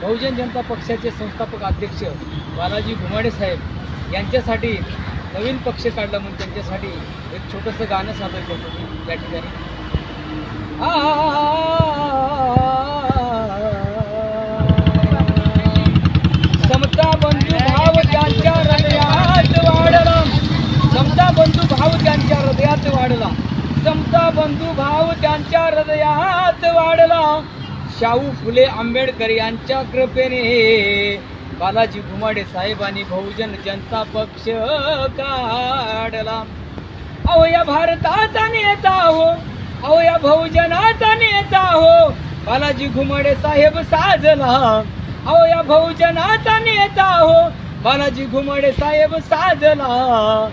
बहुजन जनता पक्षाचे संस्थापक अध्यक्ष बालाजी घुमाडे साहेब यांच्यासाठी नवीन पक्ष काढला म्हणून त्यांच्यासाठी एक छोटंसं गाणं सादर करतो मी या ठिकाणी. समता बंधू भाव त्यांच्या हृदयात वाढला. समता बंधू भाव त्यांच्या हृदयात वाढला. समता बंधू भाव त्यांच्या हृदयात शाहू फुले आंबेडकर यांच्या कृपेने. बालाजी घुमाडे साहेबांनी बहुजन जनता पक्ष काढला. अहो या भारताचा नेता हो. अहो या बहुजनाचा नेता हो. बालाजी घुमाडे साहेब साजला. अहो या बहुजनाचा नेता हो. बालाजी घुमाडे साहेब साजला.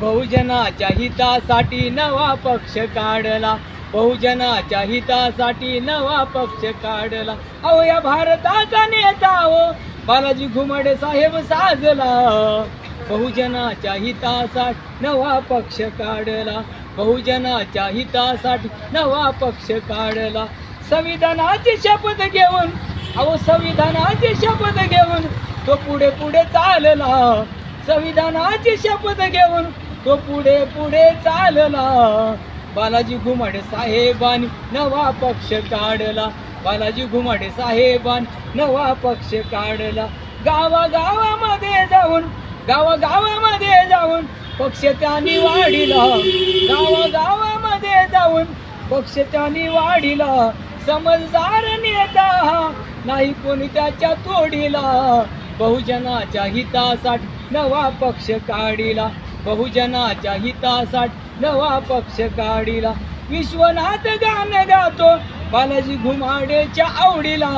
बहुजनाच्या हितासाठी नवा पक्ष काढला. बहुजनाच्या हितासाठी नवा पक्ष काढला. अहो या भारताचा नेता हो. बालाजी घुमाडे साहेब साजला. बहुजनाच्या हितासाठी नवा पक्ष काढला. बहुजनाच्या हितासाठी नवा पक्ष काढला. संविधानाची शपथ घेऊन अहो संविधानाची शपथ घेऊन तो पुढे पुढे चालला. संविधानाची शपथ घेऊन तो पुढे पुढे चालला. बालाजी घुमाडे साहेबांनी नवा पक्ष काढला. बालाजी घुमाडे साहेबांनी नवा पक्ष काढला. गावागावामध्ये जाऊन गावागावामध्ये जाऊन पक्ष त्यांनी वाढिला गावागावामध्ये जाऊन पक्ष त्यांनी वाढिला समजदार नेता नाही कोणी त्याच्या तोडीला. बहुजनाच्या हितासाठी नवा पक्ष काढिला. बहुजनाच्या हितासाठी नवा पक्ष काढिला. विश्वनाथ गाणं गातो. बालाजी घुमाडेच्या आवडीला.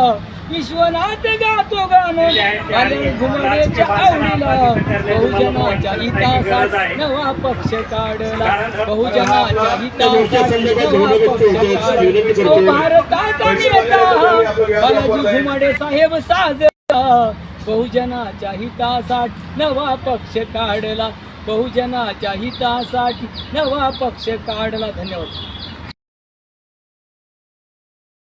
विश्वनाथ गातो गाणं. बालाजी घुमाडेच्या आवडीला. बहुजनाच्या हितासाठी नवा पक्ष काढला. बहुजनाच्या हितासाठी नवा पक्ष काढला. तो भारताचा नेता. बालाजी घुमाडे साहेब साजरा बहुजनाच्या हितासाठी नवा पक्ष काढला. बहुजनाच्या हितासाठी नवा पक्ष काढला. धन्यवाद.